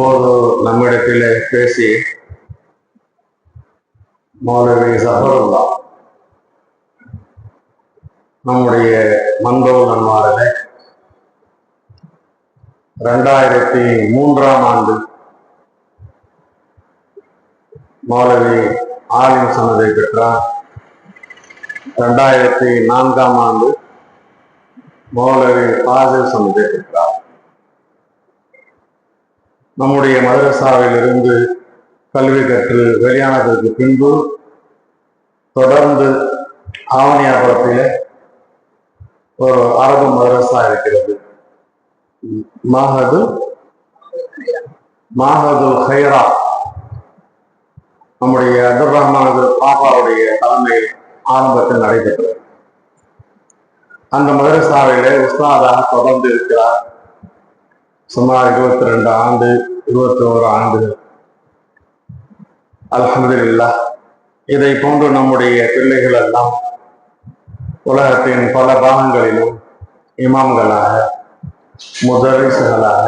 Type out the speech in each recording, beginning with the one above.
இப்போது நம்மிடத்திலே பேசி மௌலவி சஃபருல்லா நம்முடைய மந்தோல் நன்மாரில் ரெண்டாயிரத்தி மூன்றாம் ஆண்டு மௌலவி ஆலிம் சன்னதை பெற்றார். ரெண்டாயிரத்தி நான்காம் ஆண்டு மௌலவி பாசில் சன்னதை பெற்றார். நம்முடைய மதரசாவிலிருந்து கல்வி கற்று வெளியானதற்கு பின்பு தொடர்ந்து ஆவணியாபுரத்தில் ஒரு அரபு மதரசா இருக்கிறது. மாஹது மாஹது ஹைரா நம்முடைய அப்துல் ரஹ்மான் பாப்பாவுடைய தலைமையில் ஆரம்பத்தில் நடைபெற்றது. அந்த மதரசாவிலே உஸ்தாதாக தொடர்ந்து இருக்கிறார். சுமார் இருபத்தி ரெண்டு ஆண்டு இருபத்தி ஓரு ஆண்டுகள் அலமதுல்லா இதை போன்று நம்முடைய பிள்ளைகள் எல்லாம் உலகத்தின் பல பாகங்களிலும் இமாம்களாக முதலிசுகளாக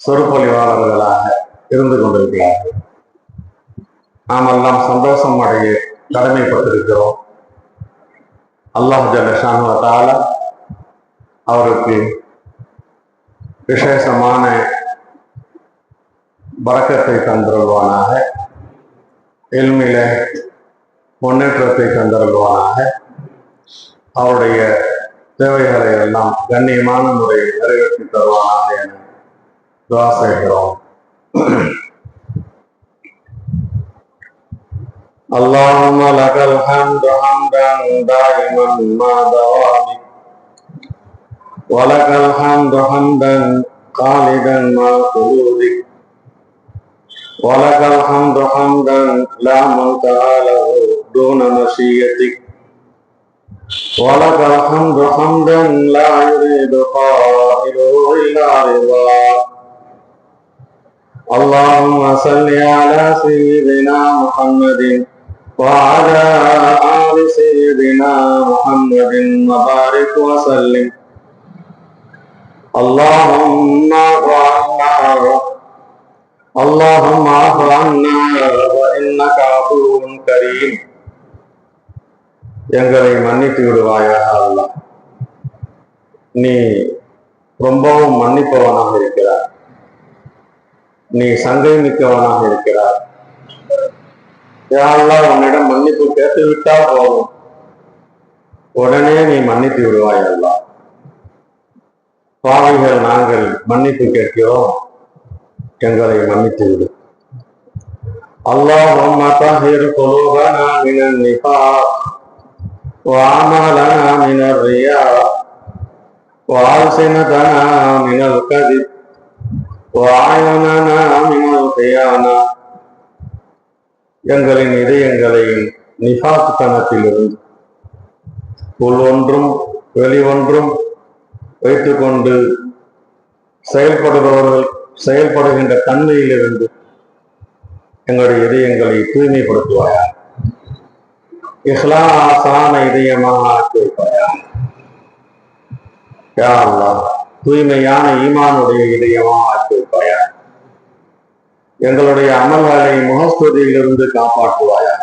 சொற்பொழிவாளர்களாக இருந்து கொண்டிருக்கிறார்கள். நாம் எல்லாம் சந்தோஷம் அடைய கடமைப்பட்டிருக்கிறோம் அல்லாஹ் ஜல்லஷானுவத்தால அவருக்கு விசேஷமான பறக்கத்தை தந்தருள்வானாக எல்மில முன்னேற்றத்தை தந்தருள்வானாக அவருடைய தேவைகளை எல்லாம் கண்ணியமான முறையில் நிறைவேற்றி தருவானாக என துவா செய்கிறோம் اللهم لك الحمد حمدا دائما ما دوامك ولك الحمد حمدا خالدا مع خلودك ولك الحمد حمدا لا منتهى له دون مشيتك ولك الحمد حمدا لا يريد قائله الا رضاك اللهم صل على سيدنا محمد وعلى آل سيدنا محمد وبارك وسلم اللهم اعف عنا اللهم اعف عنا وانك عفو كريم எங்களை மன்னித்து விடுவாயாக அல்லாஹ் நீ ரொம்பவும் மன்னிப்பவனாக இருக்கிறார் நீ சங்கை மிக்கவனாக இருக்கிறார் யாரெல்லாம் உன்னிடம் மன்னிப்பு கேட்டு விட்டால் போதும் உடனே நீ மன்னித்து விடுவாய் அல்லாஹ் பாவிகள் நாங்கள் மன்னிப்பு கேட்கிறோம் எங்களை மன்னித்து விடு اللهم طهر قلوبنا من النفاق وأعمالنا من الرياء وألسنتنا من الكذب وأعيننا من الخيانة எங்களின் இதயங்களை நிஃபாத்துத்தனத்திலிருந்து உள் ஒன்றும் வெளி ஒன்றும் வைத்துக்கொண்டு செயல்படுபவர்கள் செயல்படுகின்ற தன்மையிலிருந்து எங்களுடைய இதயங்களை தூய்மைப்படுத்துவாயா இஹ்லாசான இதயமாக ஆக்கி வைப்பாயா தூய்மையான ஈமானுடைய இதயமாக ஆக்கி எங்களுடைய அமல்களை முகஸ்துதியிலிருந்து காப்பாற்றுவாயா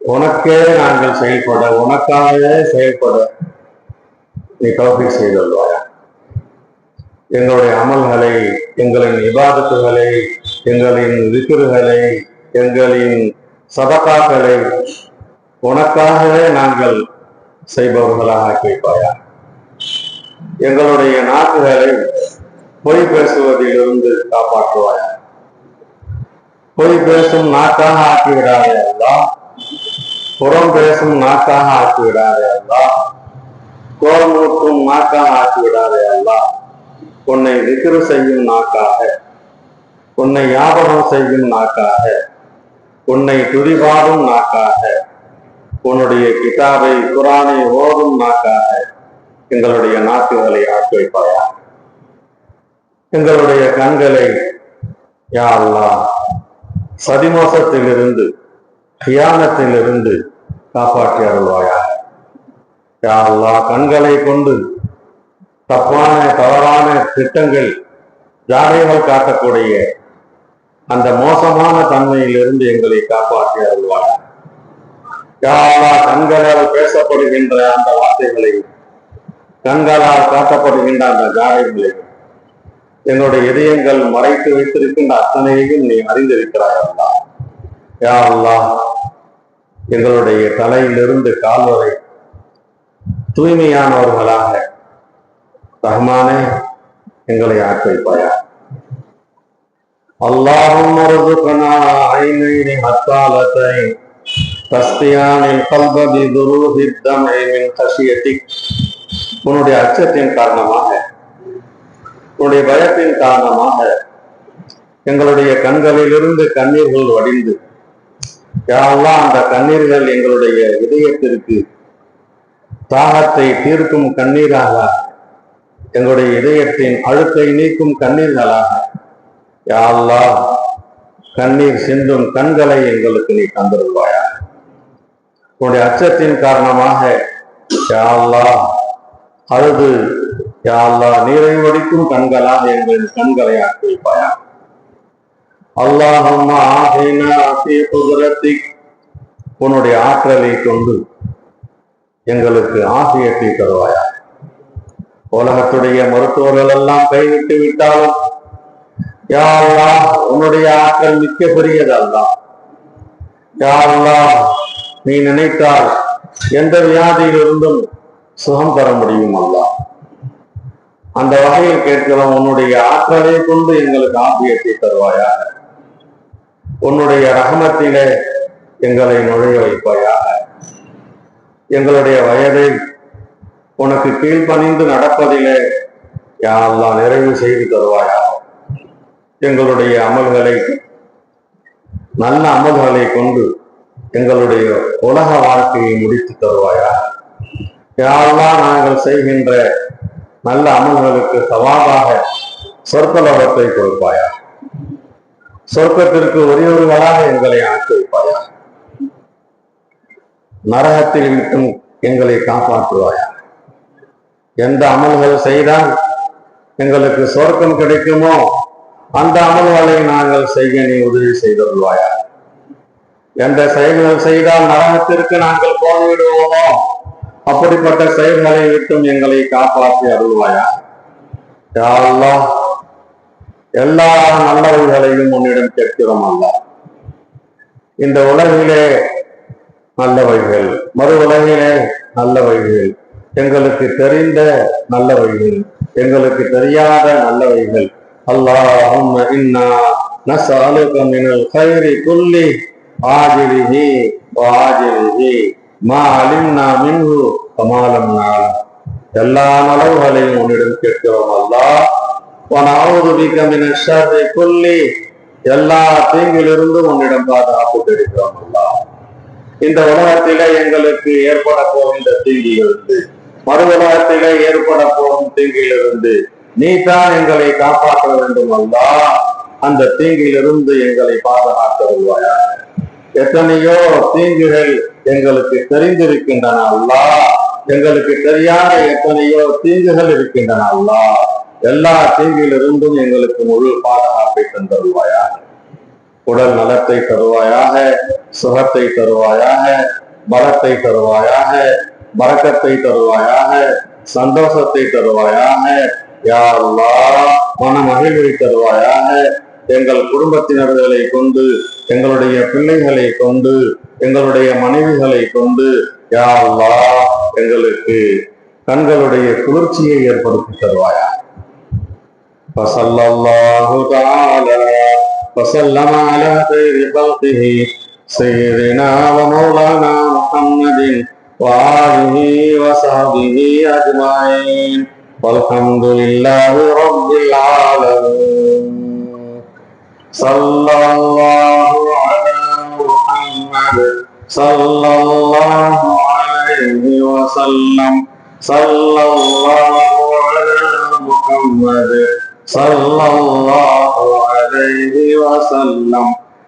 உனக்கே நாங்கள் செயல்பட உனக்காகவே செயல்பட. நீ தோல்வி செய்துள்ளாயா எங்களுடைய அமல்களை எங்களின் இபாதத்துகளை எங்களின் விக்கிர்களை எங்களின் சதக்காக்களை உனக்காகவே நாங்கள் செய்பவர்களாக ஆக்கி எங்களுடைய நாக்குகளை பொய் பேசுவதிலிருந்து காப்பாற்றுவாயா? பொய் பேசும் நாக்காக ஆக்கிவிடாதே அல்லா புறம் பேசும் நாக்காக ஆக்கிவிடாதே அல்லா கோர்மூட்டும் நாக்காக ஆக்கிவிடாதே அல்லா உன்னை விக்கிர செய்யும் நாக்காக உன்னை ஞாபகம் செய்யும் நாக்காக உன்னை துடிபாடும் நாக்காக உன்னுடைய கிதாபை குரானை ஓதும் நாக்காக எங்களுடைய நாக்குகளை ஆக்கி வைப்பாயா? எங்களுடைய கண்களை யா அல்லாஹ் சதிமோசத்திலிருந்து கியானத்திலிருந்து காப்பாற்றி அருள்வாயா? யா கண்களை கொண்டு தப்பான தவறான திட்டங்கள் ஜாடைகள் காட்டக்கூடிய அந்த மோசமான தன்மையிலிருந்து எங்களை காப்பாற்றி அருள்வார். யாரெல்லாம் கண்களால் பேசப்படுகின்ற அந்த வார்த்தைகளை கண்களால் காட்டப்படுகின்ற அந்த ஜாடைகளை என்னுடைய இதயங்கள் மறைத்து வைத்திருக்கின்ற அத்தனையையும் நீ அறிந்திருக்கிறாய் அல்லா யா எங்களுடைய தலையிலிருந்து கால் வரை தூய்மையானவர்களாக ரஹ்மானே எங்களை ஆட்வைப்பாயா اللهم ارزقنا عينين حتالتين تسقيان القلب بذروه الدمع من خشيتك உன்னுடைய அச்சத்தின் காரணமாக உன்னுடைய பயத்தின் காரணமாக எங்களுடைய கண்களிலிருந்து கண்ணீர்கள் வடிந்து யாரெல்லாம் அந்த கண்ணீர்கள் எங்களுடைய இதயத்திற்கு தாகத்தை தீர்க்கும் கண்ணீராக எங்களுடைய இதயத்தின் அழுக்கை நீக்கும் கண்ணீர்களாக. யாழ்லா கண்ணீர் சிந்தும் கண்களை எங்களுக்கு நீ தந்திருவாயா உன்னுடைய அச்சத்தின் காரணமாக யாழ்லா அழுது யாழ்லா நீரை வடிக்கும் கண்களாக எங்களின் கண்களை ஆக்கி வைப்பாயா அல்லாஹும் உன்னுடைய ஆற்றலை கொண்டு எங்களுக்கு ஆசியத்தை தருவாயா? உலகத்துடைய மருத்துவர்கள் எல்லாம் கைவிட்டு விட்டாலும் யாரெல்லாம் உன்னுடைய ஆற்றல் மிக்க பெரியதல்லாம் யாரெல்லாம் நீ நினைத்தால் எந்த வியாதியிலிருந்தும் சுகம் பெற முடியும் அல்லா. அந்த வகையில் கேட்கிறோம் உன்னுடைய ஆற்றலை கொண்டு எங்களுக்கு ஆபியத்தை தருவாயாக. உன்னுடைய ரகமத்திலே எங்களை நுழைய வைப்பாயாக எங்களுடைய வயதை உனக்கு கீழ்ப்பணிந்து நடப்பதிலே யாரெல்லாம் நிறைவு செய்து தருவாயாக எங்களுடைய அமல்களை நல்ல அமல்களை கொண்டு எங்களுடைய உலக வாழ்க்கையை முடித்து தருவாயாக யாரெல்லாம் நாங்கள் செய்கின்ற நல்ல அமல்களுக்கு சவாலாக சொற்கலோகத்தை கொடுப்பாயா? சொர்க்கத்திற்கு ஒருவராக எங்களை ஆக்கி வைப்பாயா நரகத்தில் விட்டும் எங்களை காப்பாற்றுவாயா? எந்த அமல்கள் செய்தால் எங்களுக்கு சொர்க்கம் கிடைக்குமோ அந்த அமல்களை நாங்கள் செய்ய நீ உதவி செய்தருள்வாயா எந்த செயல்கள் செய்தால் நரகத்திற்கு நாங்கள் போய்விடுவோமோ அப்படிப்பட்ட செயல்களை விட்டும் எங்களை காப்பாற்றி அருள்வாயா? யாரெல்லாம் எல்லா நல்லவர்களையும் உன்னிடம் கேட்கிறோம் அல்ல. இந்த உலகிலே நல்லவைகள். மறு உலகிலே நல்லவைகள். எங்களுக்கு தெரிந்த நல்லவைகள். எங்களுக்கு தெரியாத நல்லவைகள். அல்லாஹும் இன்னா நஸ்அலுக மினல் கைரி குல்லி ஆஜிலிஹி வாஜிலிஹி மா அலிம்னா மின்ஹு கமாலம் நாளம் எல்லா நலவுகளையும் உன்னிடம் கேட்கிறோம் அல்லா. வனவுது பிக மின ஷர்ரி குல்லி. எல்லா தீங்கிலிருந்தும் உன்னிடம் பாதுகாப்பு கிடைக்கிறோம் அல்லா. இந்த உலகத்தில எங்களுக்கு ஏற்பட போகின்ற தீங்கிலிருந்து. மறு உலகத்தில ஏற்பட போகும் தீங்கிலிருந்து நீ தான் எங்களை காப்பாற்ற வேண்டும் அல்லா. அந்த தீங்கிலிருந்து எங்களை பாதுகாக்க வருவாயா எத்தனையோ தீங்குகள் எங்களுக்கு தெரிந்திருக்கின்றன அல்லா. எங்களுக்கு தெரியாத எத்தனையோ தீங்குகள் இருக்கின்றன அல்லா. எல்லா தீங்கிலிருந்தும் எங்களுக்கு முழு பாதுகாப்பை தந்தருவாயாக உடல் நலத்தை தருவாயாக சுகத்தை தருவாயாக பலத்தை தருவாயாக பறக்கத்தை தருவாயாக சந்தோஷத்தை தருவாயாக யா அல்லாஹ் மன மகிழ்வை தருவாயாக எங்கள் குடும்பத்தினர்களை கொண்டு எங்களுடைய பிள்ளைகளை கொண்டு எங்களுடைய மனைவிகளை கொண்டு யா அல்லாஹ் எங்களுக்கு கண்களுடைய குளிர்ச்சியை ஏற்படுத்தி தருவாயா فصلى الله تعالى وسلم على خير خلقه سيدنا ومولانا محمد وآله وصحبه أجمعين والحمد لله رب العالمين صلى الله على محمد صلى الله عليه وسلم صلى الله على محمد صلى الله عليه وسلم